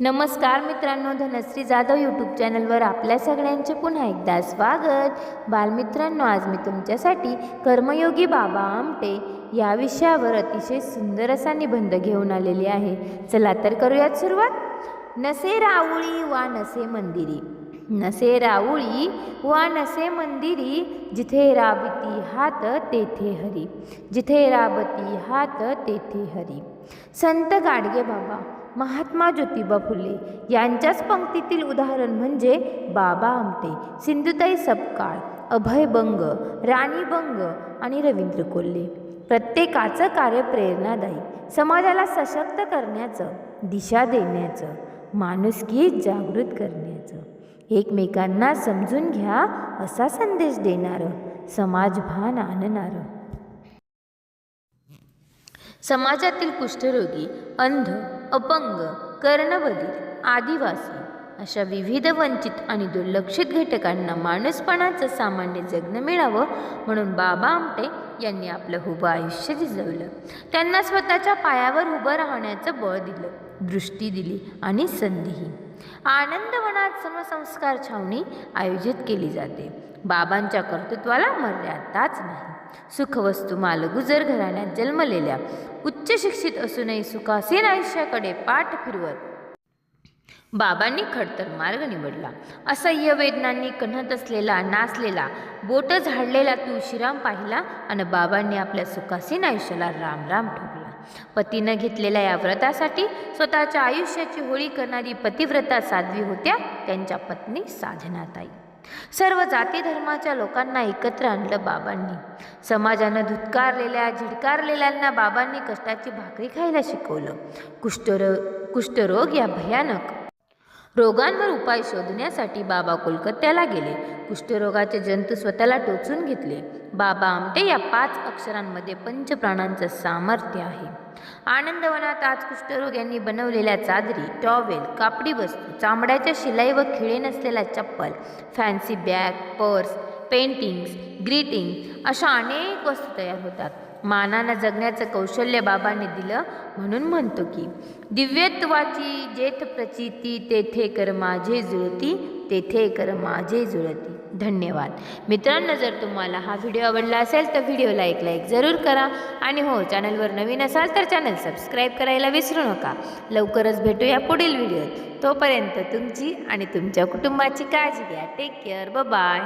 नमस्कार मित्रांनो धनश्री जाधव यूट्यूब चॅनलवर आपल्या सगळ्यांचे पुन्हा एकदा स्वागत. बालमित्रांनो आज मी तुमच्यासाठी कर्मयोगी बाबा आमटे या विषयावर अतिशय सुंदर असा निबंध घेऊन आलेली आहे. चला तर करूयात सुरुवात. नसे राऊळी वा नसे मंदिरी. नसे राऊळी वा नसे मंदिरी जिथे राबती हात तेथे हरी. जिथे राबती हात तेथे हरी. संत गाडगे बाबा महात्मा ज्योतिबा फुले यांच्याच पंक्तीतील उदाहरण म्हणजे बाबा आमटे सिंधुताई सपकाळ अभय बंग राणी बंग आणि रवींद्र कोल्हे. प्रत्येकाचं कार्य प्रेरणादायी. समाजाला सशक्त करण्याचं दिशा देण्याचं माणुसकी जागृत करण्याचं. एकमेकांना समजून घ्या असा संदेश देणारं समाजभान आणणारं. समाजातील कुष्ठरोगी अंध अपंग कर्णबधीर आदिवासी अशा विविध वंचित आणि दुर्लक्षित घटकांना माणूसपणाचं सामान्य जगणं मिळावं म्हणून बाबा आमटे यांनी आपलं उभं आयुष्य रिजवलं. त्यांना स्वतःच्या पायावर उभं राहण्याचं बळ दिलं दृष्टी दिली आणि संधीही आनंदवनात समसंस्कार छावणी आयोजित केली जाते. बाबांच्या कर्तृत्वाला मर्यादाच नाही. सुखवस्तू मालगुजर घराण्यात जन्मलेल्या उच्च शिक्षित असूनही सुखासीन आयुष्याकडे पाठ फिरवत बाबांनी खडतर मार्ग निवडला. असह्य वेदनांनी कण्हत असलेला नाचलेला बोट झाडलेला तुळशीराम पाहिला आणि बाबांनी आपल्या सुखासीन आयुष्याला रामराम ठोकला. पतीनं घेतलेल्या या व्रतासाठी स्वतःच्या आयुष्याची होळी करणारी पतिव्रता साध्वी होत्या त्यांच्या पत्नी साधनाताई. सर्व जाती धर्माच्या लोकांना एकत्र आणलं बाबांनी. समाजानं धुतकारलेल्या झिडकारलेल्यांना बाबांनी कष्टाची भाकरी खायला शिकवलं. कुष्ठरो कुष्ठरोग या भयानक रोगांवर उपाय शोधण्यासाठी बाबा कोलकात्याला गेले. कुष्ठरोगाचे जंतू स्वतःला टोचून घेतले. बाबा आमटे या पाच अक्षरांमध्ये पंचप्राणांचं सामर्थ्य आहे. आनंदवनात आज कुष्ठरोग यांनी बनवलेल्या चादरी टॉवेल कापडी वस्तू चामड्याच्या शिलाई व खिळे नसलेल्या चप्पल fancy bag purse paintings greeting अशा अनेक वस्तू तयार होतात. मानानं जगण्याचं कौशल्य बाबांनी दिलं म्हणून म्हणतो की दिव्यत्वाची जेथ प्रचिती तेथे कर माझे जुळती तेथे कर माझे जुळती. धन्यवाद. मित्रांनो जर तुम्हाला हा व्हिडिओ आवडला असेल तर व्हिडिओला एक लाईक जरूर करा. आणि हो चॅनलवर नवीन असाल तर चॅनल सबस्क्राईब करायला विसरू नका. लवकरच भेटूया पुढील व्हिडिओत तोपर्यंत तुमची आणि तुमच्या कुटुंबाची काळजी घ्या. टेक केअर ब बाय